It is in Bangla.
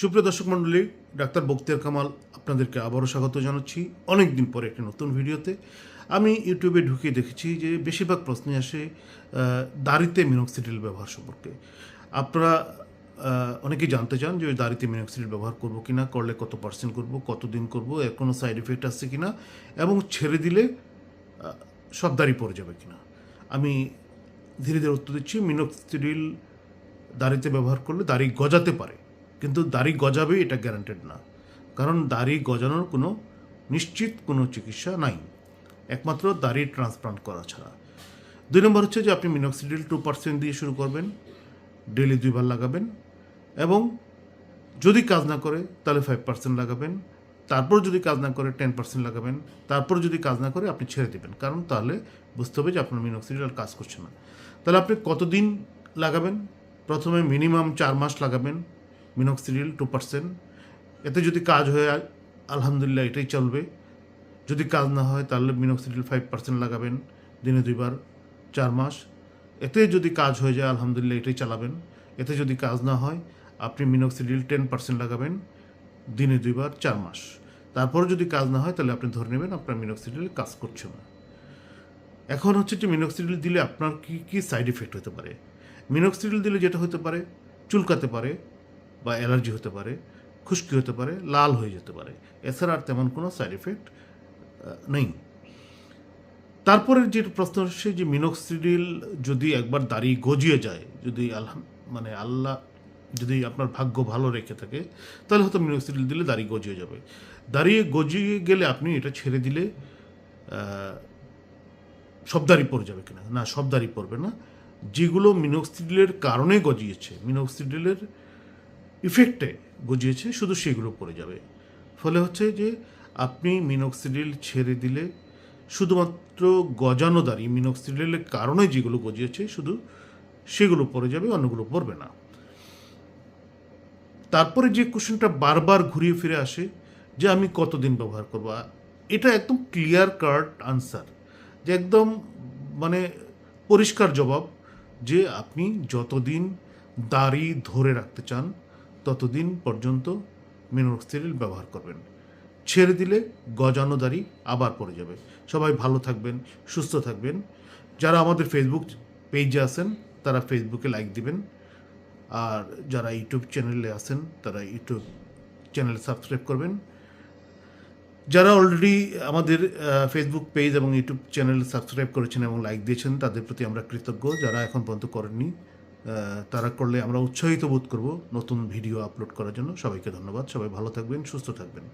সুপ্রিয় দর্শক মণ্ডলী, ডাক্তার বক্তিয়ার কামাল আপনাদেরকে আবারও স্বাগত জানাচ্ছি অনেক দিন পরে একটি নতুন ভিডিওতে। আমি ইউটিউবে ঢুকে দেখেছি যে বেশিরভাগ প্রশ্নে আসে দাড়িতে মিনক্সিডিল ব্যবহার সম্পর্কে। আপনারা অনেকেই জানতে চান যে দাড়িতে মিনক্সিডিল ব্যবহার করব কি না করলে কত পার্সেন্ট করব, কতদিন করব, এর কোনো সাইড এফেক্ট আসছে কি না এবং ছেড়ে দিলে সব দাড়ি পড়ে যাবে কিনা। আমি ধীরে ধীরে উত্তর দিচ্ছি মিনক্সিডিল দাড়িতে ব্যবহার করলে দাড়ি গজাতে পারে। কিন্তু দাড়ি গজাবে এটা গ্যারান্টেড না। কারণ দাড়ি গজানোর কোনো নিশ্চিত কোনো চিকিৎসা নাই। একমাত্র দাড়ি ট্রান্সপ্লান্ট করা ছাড়া। দুই নম্বর হচ্ছে যে আপনি মিনক্সিডিল টু পার্সেন্ট দিয়ে শুরু করবেন ডেলি দুইবার লাগাবেন এবং যদি কাজ না করে তাহলে ফাইভ পার্সেন্ট লাগাবেন, তারপর যদি কাজ না করে টেন পার্সেন্ট লাগাবেন, তারপর যদি কাজ না করে আপনি ছেড়ে দেবেন। কারণ তাহলে বুঝতে হবে যে আপনার মিনক্সিডিল আর কাজ করছে না। তাহলে আপনি কতদিন লাগাবেন? প্রথমে মিনিমাম চার মাস লাগাবেন মিনক্সিডিল টু পার্সেন্ট এতে যদি কাজ হয় আলহামদুলিল্লাহ এটাই চলবে। যদি কাজ না হয় তাহলে মিনক্সিডিল ফাইভ পার্সেন্ট লাগাবেন, দিনে দুইবার, চার মাস। এতে যদি কাজ হয়ে যায়, আলহামদুলিল্লাহ এটাই চালাবেন। এতে যদি কাজ না হয়, আপনি মিনক্সিডিল টেন পার্সেন্ট লাগাবেন, দিনে দুইবার, চার মাস। তারপরে যদি কাজ না হয়, তাহলে আপনি ধরে নেবেন আপনার মিনক্সিডিল কাজ করছে না। এখন হচ্ছে যে মিনক্সিডিল দিলে আপনার কি কি সাইড এফেক্ট হতে পারে? মিনক্সিডিল দিলে যেটা হতে পারে, চুলকাতে পারে বা অ্যালার্জি হতে পারে খুশকি হতে পারে লাল হয়ে যেতে পারে। এছাড়া আর তেমন কোনো সাইড এফেক্ট নেই। তারপরে যে প্রশ্ন হচ্ছে যে মিনক্সিডিল যদি একবার দাড়ি গজিয়ে যায় যদি আল্লাহ মানে আল্লাহ যদি আপনার ভাগ্য ভালো রেখে থাকে তাহলে হয়তো মিনক্সিডিল দিলে দাড়ি গজিয়ে যাবে। দাঁড়িয়ে গজিয়ে গেলে আপনি এটা ছেড়ে দিলে আহ, সব দাড়ি পড়ে যাবে কিনা? না সব দাড়ি পড়বে না। যেগুলো মিনক্সিডিলের কারণে গজিয়েছে মিনক্সিডিলের ইফেক্টে গজিয়েছে, শুধু সেগুলো পড়ে যাবে। ফলে হচ্ছে যে আপনি মিনক্সিডিল ছেড়ে দিলে শুধুমাত্র গজানো দাঁড়ি মিনক্সিডিলের কারণে যেগুলো গজিয়েছে, শুধু সেগুলো পড়ে যাবে, অন্যগুলো পড়বে না। তারপরে যে কোশ্চেনটা বারবার ঘুরিয়ে ফিরে আসে, যে আমি কতদিন ব্যবহার করব? এটা একদম ক্লিয়ার কাট আনসার যে একদম মানে পরিষ্কার জবাব যে আপনি যতদিন দাড়ি ধরে রাখতে চান ততদিন পর্যন্ত মিনোক্সিডিল ব্যবহার করবেন। ছেড়ে দিলে গজানো আবার পড়ে যাবে। সবাই ভালো থাকবেন, সুস্থ থাকবেন। যারা আমাদের ফেসবুক পেজে আছেন, তারা ফেসবুকে লাইক দিবেন। আর যারা ইউটিউব চ্যানেলে আছেন, তারা ইউটিউব চ্যানেল সাবস্ক্রাইব করবেন। যারা অলরেডি আমাদের ফেসবুক পেজ এবং ইউটিউব চ্যানেল সাবস্ক্রাইব করেছেন এবং লাইক দিয়েছেন, তাদের প্রতি আমরা কৃতজ্ঞ। যারা এখন পর্যন্ত করেননি তারা করলে আমরা উৎসাহিত বোধ করব নতুন ভিডিও আপলোড করার জন্য। সবাইকে ধন্যবাদ। সবাই ভালো থাকবেন, সুস্থ থাকবেন।